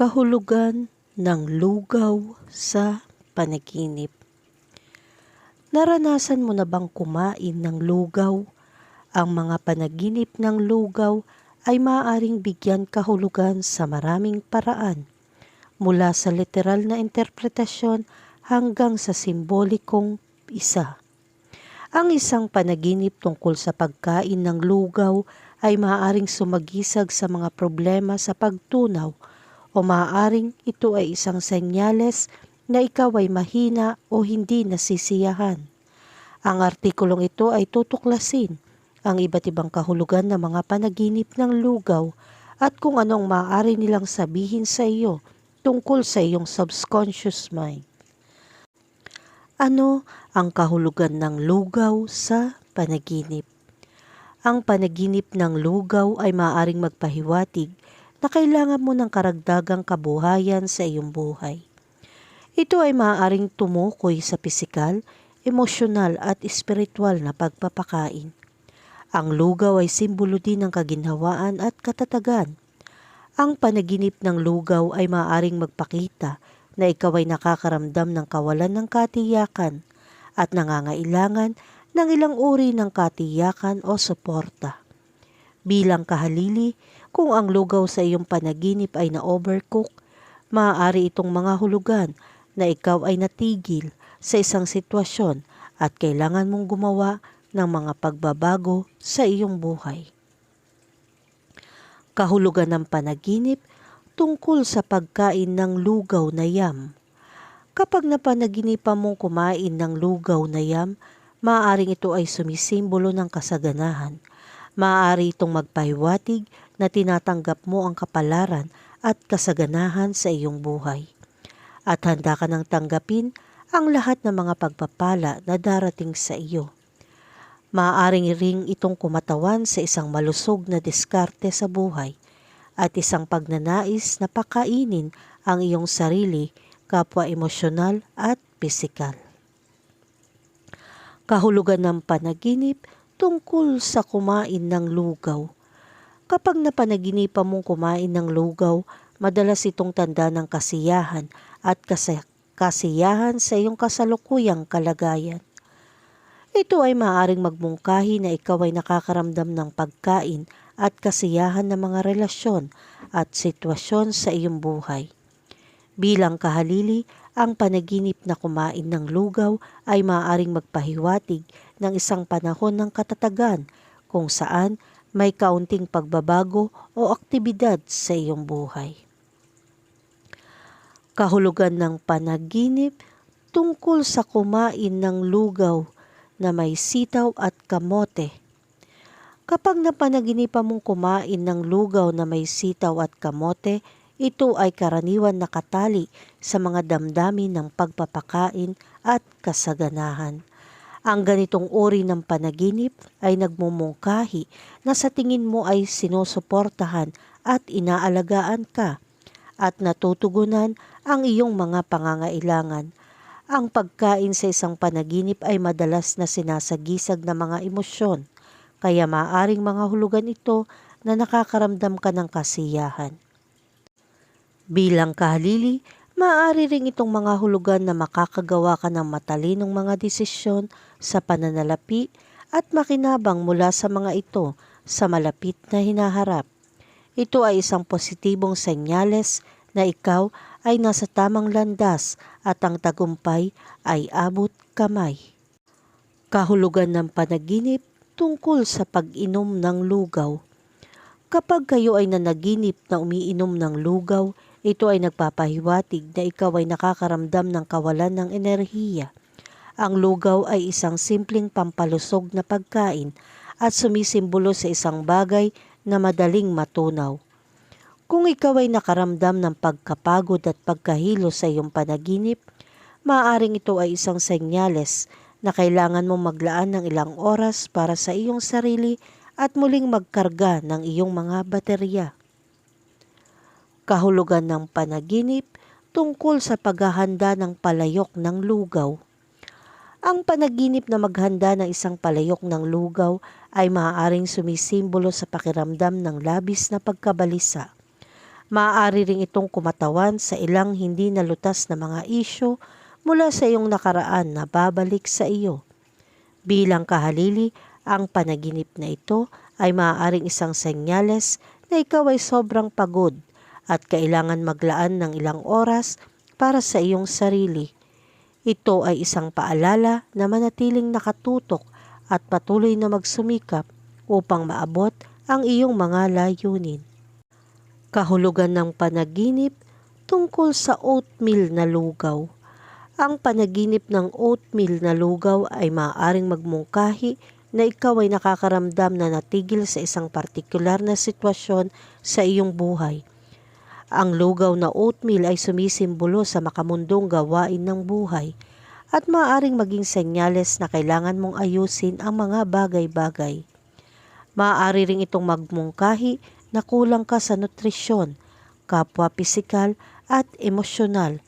Kahulugan ng lugaw sa panaginip. Naranasan mo na bang kumain ng lugaw? Ang mga panaginip ng lugaw ay maaaring bigyan kahulugan sa maraming paraan, mula sa literal na interpretasyon hanggang sa simbolikong isa. Ang isang panaginip tungkol sa pagkain ng lugaw ay maaaring sumagisag sa mga problema sa pagtunaw o maaaring ito ay isang senyales na ikaw ay mahina o hindi nasisiyahan. Ang artikulong ito ay tutuklasin ang iba't ibang kahulugan ng mga panaginip ng lugaw at kung anong maaari nilang sabihin sa iyo tungkol sa iyong subconscious mind. Ano ang kahulugan ng lugaw sa panaginip? Ang panaginip ng lugaw ay maaaring magpahiwatig na kailangan mo ng karagdagang kabuhayan sa iyong buhay. Ito ay maaaring tumukoy sa pisikal, emosyonal at espiritual na pagpapakain. Ang lugaw ay simbolo din ng kaginhawaan at katatagan. Ang panaginip ng lugaw ay maaaring magpakita na ikaw ay nakakaramdam ng kawalan ng katiyakan at nangangailangan ng ilang uri ng katiyakan o suporta. Bilang kahalili, kung ang lugaw sa iyong panaginip ay na-overcook, maaari itong mga hulugan na ikaw ay natigil sa isang sitwasyon at kailangan mong gumawa ng mga pagbabago sa iyong buhay. Kahulugan ng panaginip tungkol sa pagkain ng lugaw na yam. Kapag napanaginipan mong kumain ng lugaw na yam, maaaring ito ay sumisimbolo ng kasaganahan. Maaari itong magpahiwatig na tinatanggap mo ang kapalaran at kasaganahan sa iyong buhay. At handa ka nang tanggapin ang lahat ng mga pagpapala na darating sa iyo. Maaaring ring itong kumatawan sa isang malusog na diskarte sa buhay at isang pagnanais na pakainin ang iyong sarili, kapwa emosyonal at pisikal. Kahulugan ng panaginip tungkol sa kumain ng lugaw. Kapag napanaginipan mong kumain ng lugaw, madalas itong tanda ng kasiyahan at kas- kasiyahan sa iyong kasalukuyang kalagayan. Ito ay maaaring magmungkahi na ikaw ay nakakaramdam ng pagkain at kasiyahan ng mga relasyon at sitwasyon sa iyong buhay. Bilang kahalili, ang panaginip na kumain ng lugaw ay maaaring magpahiwatig ng isang panahon ng katatagan kung saan may kaunting pagbabago o aktibidad sa iyong buhay. Kahulugan ng panaginip tungkol sa kumain ng lugaw na may sitaw at kamote. Kapag napanaginipan mong kumain ng lugaw na may sitaw at kamote, ito ay karaniwan nakatali sa mga damdamin ng pagpapakain at kasaganahan. Ang ganitong uri ng panaginip ay nagmumungkahi na sa tingin mo ay sinusuportahan at inaalagaan ka at natutugunan ang iyong mga pangangailangan ang pagkain sa isang panaginip ay madalas na sinasagisag ng mga emosyon, kaya maaring mga hulugan ito na nakakaramdam ka ng kasiyahan. Bilang kahalili, maaari ring itong mga hulugan na makakagawa ka ng matalinong mga desisyon sa pananalapi at makinabang mula sa mga ito sa malapit na hinaharap. Ito ay isang positibong senyales na ikaw ay nasa tamang landas at ang tagumpay ay abot kamay. Kahulugan ng panaginip tungkol sa pag-inom ng lugaw. Kapag kayo ay nanaginip na umiinom ng lugaw, ito ay nagpapahiwatig na ikaw ay nakakaramdam ng kawalan ng enerhiya. Ang lugaw ay isang simpleng pampalusog na pagkain at sumisimbolo sa isang bagay na madaling matunaw. Kung ikaw ay nakaramdam ng pagkapagod at pagkahilo sa iyong panaginip, maaaring ito ay isang senyales na kailangan mong maglaan ng ilang oras para sa iyong sarili at muling magkarga ng iyong mga baterya. Kahulugan ng panaginip tungkol sa paghahanda ng palayok ng lugaw. Ang panaginip na maghanda ng isang palayok ng lugaw ay maaaring sumisimbolo sa pakiramdam ng labis na pagkabalisa Maaari ring itong kumatawan sa ilang hindi nalutas na mga isyo mula sa iyong nakaraan na babalik sa iyo. Bilang kahalili, ang panaginip na ito ay maaaring isang senyales na ikaw ay sobrang pagod at kailangan maglaan ng ilang oras para sa iyong sarili. Ito ay isang paalala na manatiling nakatutok at patuloy na magsumikap upang maabot ang iyong mga layunin. Kahulugan ng panaginip tungkol sa oatmeal na lugaw. Ang panaginip ng oatmeal na lugaw ay maaaring magmungkahi na ikaw ay nakakaramdam na natigil sa isang partikular na sitwasyon sa iyong buhay. Ang lugaw na oatmeal ay sumisimbolo sa makamundong gawain ng buhay at maaaring maging senyales na kailangan mong ayusin ang mga bagay-bagay. Maaari ring itong magmungkahi na kulang ka sa nutrisyon, kapwa pisikal at emosyonal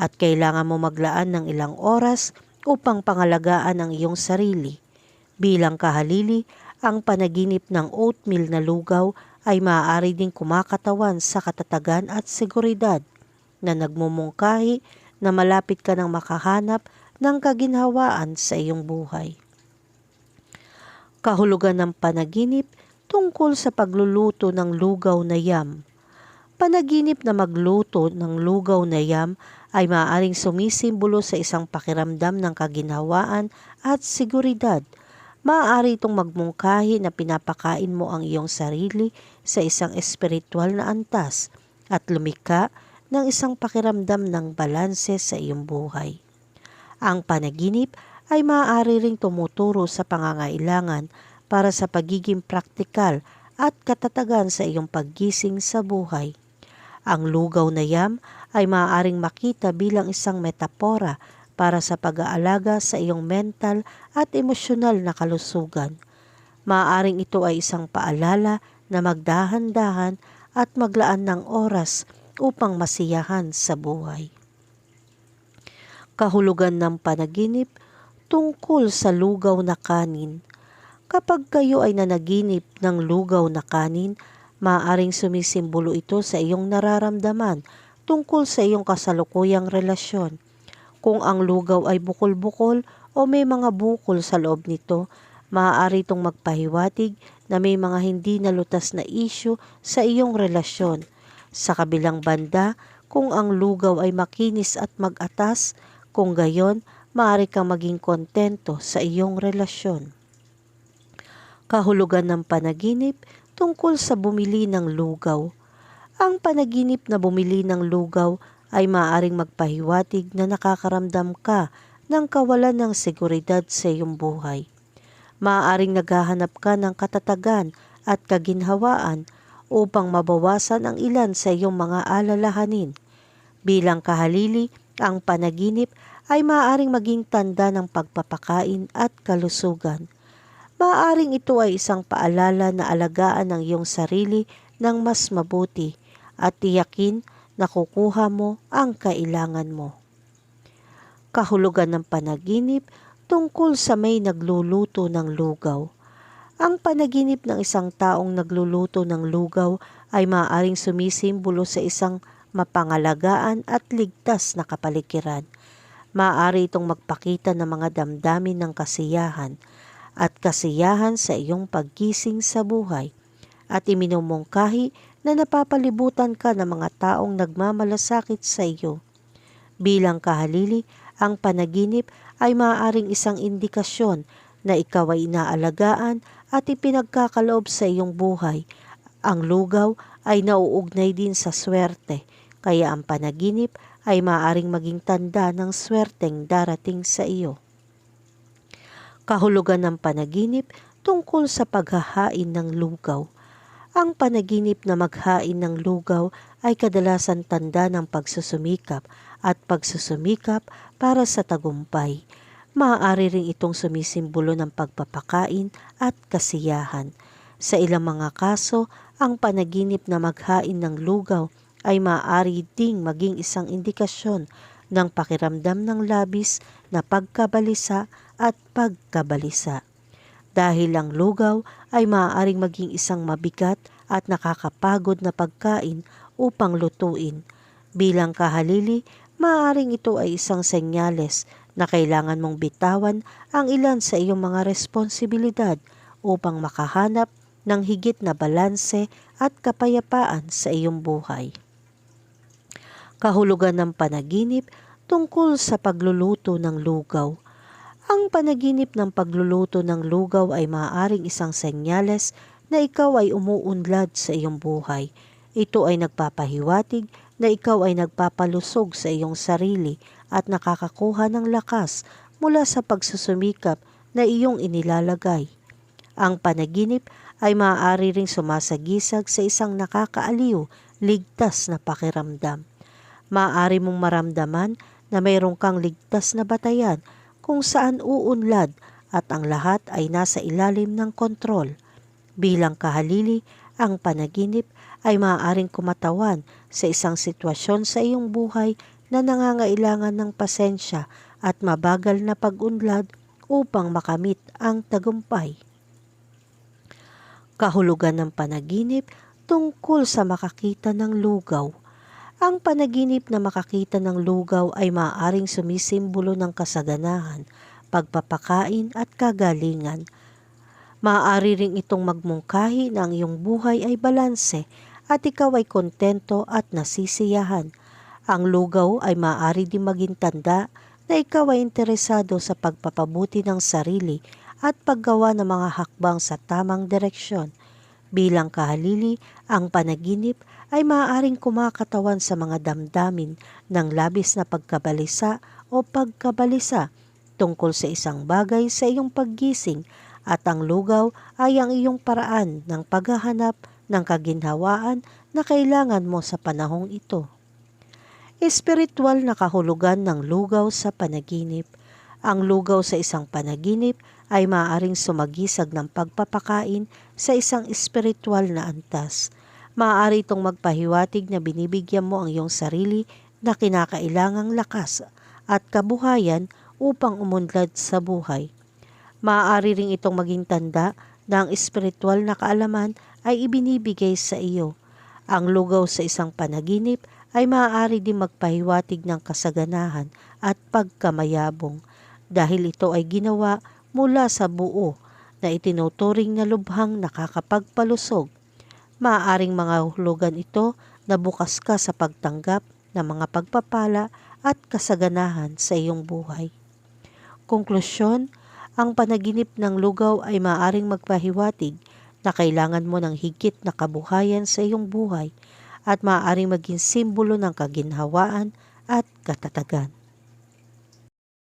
at kailangan mo maglaan ng ilang oras upang pangalagaan ang iyong sarili. Bilang kahalili, ang panaginip ng oatmeal na lugaw ay maaari ding kumakatawan sa katatagan at seguridad na nagmumungkahi na malapit ka nang makahanap ng kaginhawaan sa iyong buhay. Kahulugan ng panaginip tungkol sa pagluluto ng lugaw na yam. Panaginip na magluto ng lugaw na yam ay maaaring sumisimbolo sa isang pakiramdam ng kaginhawaan at seguridad – maaari itong magmungkahi na pinapakain mo ang iyong sarili sa isang espiritual na antas at lumika ng isang pakiramdam ng balanse sa iyong buhay. Ang panaginip ay maaari ring tumuturo sa pangangailangan para sa pagiging praktikal at katatagan sa iyong paggising sa buhay. Ang lugaw na yam ay maaaring makita bilang isang metapora para sa pag-aalaga sa iyong mental at emosyonal na kalusugan. Maaring ito ay isang paalala na magdahan-dahan at maglaan ng oras upang masiyahan sa buhay. Kahulugan ng panaginip tungkol sa lugaw na kanin. Kapag kayo ay nanaginip ng lugaw na kanin, maaaring sumisimbolo ito sa iyong nararamdaman tungkol sa iyong kasalukuyang relasyon kung ang lugaw ay bukol-bukol o may mga bukol sa loob nito, maaari itong magpahiwatig na may mga hindi nalutas na isyu sa iyong relasyon. Sa kabilang banda, kung ang lugaw ay makinis at mag-atas, kung gayon, maaari kang maging kontento sa iyong relasyon. Kahulugan ng panaginip tungkol sa bumili ng lugaw. Ang panaginip na bumili ng lugaw ay maaaring magpahiwatig na nakakaramdam ka ng kawalan ng seguridad sa iyong buhay. Maaaring naghahanap ka ng katatagan at kaginhawaan upang mabawasan ang ilan sa iyong mga alalahanin. Bilang kahalili, ang panaginip ay maaaring maging tanda ng pagpapakain at kalusugan. Maaaring ito ay isang paalala na alagaan ang iyong sarili ng mas mabuti at tiyakin nakukuha mo ang kailangan mo. Kahulugan ng panaginip tungkol sa may nagluluto ng lugaw. Ang panaginip ng isang taong nagluluto ng lugaw ay maaaring sumisimbolo sa isang mapangalagaan at ligtas na kapaligiran. Maaari itong magpakita ng mga damdamin ng kasiyahan at kasiyahan sa iyong paggising sa buhay at iminumungkahi na napapalibutan ka ng mga taong nagmamalasakit sa iyo. Bilang kahalili, ang panaginip ay maaaring isang indikasyon na ikaw ay inaalagaan at ipinagkakaloob sa iyong buhay. Ang lugaw ay nauugnay din sa swerte, kaya ang panaginip ay maaaring maging tanda ng swerteng darating sa iyo. Kahulugan ng panaginip tungkol sa paghahain ng lugaw. Ang panaginip na maghain ng lugaw ay kadalasan tanda ng pagsusumikap at pagsusumikap para sa tagumpay. Maaari rin itong sumisimbolo ng pagpapakain at kasiyahan. Sa ilang mga kaso, ang panaginip na maghain ng lugaw ay maaari ding maging isang indikasyon ng pakiramdam ng labis na pagkabalisa at pagkabalisa dahil ang lugaw ay maaaring maging isang mabigat at nakakapagod na pagkain upang lutuin. Bilang kahalili, maaaring ito ay isang senyales na kailangan mong bitawan ang ilan sa iyong mga responsibilidad upang makahanap ng higit na balanse at kapayapaan sa iyong buhay. Kahulugan ng panaginip tungkol sa pagluluto ng lugaw. Ang panaginip ng pagluluto ng lugaw ay maaaring isang senyales na ikaw ay umuunlad sa iyong buhay. Ito ay nagpapahiwatig na ikaw ay nagpapalusog sa iyong sarili at nakakakuha ng lakas mula sa pagsusumikap na iyong inilalagay. Ang panaginip ay maaari ring sumasagisag sa isang nakakaaliw, ligtas na pakiramdam. Maaari mong maramdaman na mayroon kang ligtas na batayan kung saan uunlad at ang lahat ay nasa ilalim ng kontrol. Bilang kahalili, ang panaginip ay maaaring kumatawan sa isang sitwasyon sa iyong buhay na nangangailangan ng pasensya at mabagal na pag-unlad upang makamit ang tagumpay. Kahulugan ng panaginip tungkol sa makakita ng lugaw. Ang panaginip na makakita ng lugaw ay maaaring sumisimbolo ng kasaganahan, pagpapakain at kagalingan. Maaari ring itong magmungkahi na ang iyong buhay ay balanse at ikaw ay kontento at nasisiyahan. Ang lugaw ay maaari din maging tanda na ikaw ay interesado sa pagpapabuti ng sarili at paggawa ng mga hakbang sa tamang direksyon. Bilang kahalili, ang panaginip ay maaaring kumakatawan sa mga damdamin ng labis na pagkabalisa o pagkabalisa tungkol sa isang bagay sa iyong paggising at ang lugaw ay ang iyong paraan ng paghahanap ng kaginhawaan na kailangan mo sa panahong ito. Espiritual na kahulugan ng lugaw sa panaginip. Ang lugaw sa isang panaginip ay maaaring sumagisag ng pagpapakain sa isang espiritual na antas. Maaari itong magpahiwatig na binibigyan mo ang iyong sarili na kinakailangang lakas at kabuhayan upang umunlad sa buhay. Maaari ring itong maging tanda na ang espiritual na kaalaman ay ibinibigay sa iyo. Ang lugaw sa isang panaginip ay maaari din magpahiwatig ng kasaganahan at pagkamayabong dahil ito ay ginawa mula sa buo na itinuturing na lubhang nakakapagpalusog. Maaaring mga hulugan ito na bukas ka sa pagtanggap ng mga pagpapala at kasaganahan sa iyong buhay. Konklusyon, ang panaginip ng lugaw ay maaaring magpahiwatig na kailangan mo ng higit na kabuhayan sa iyong buhay at maaaring maging simbolo ng kaginhawaan at katatagan.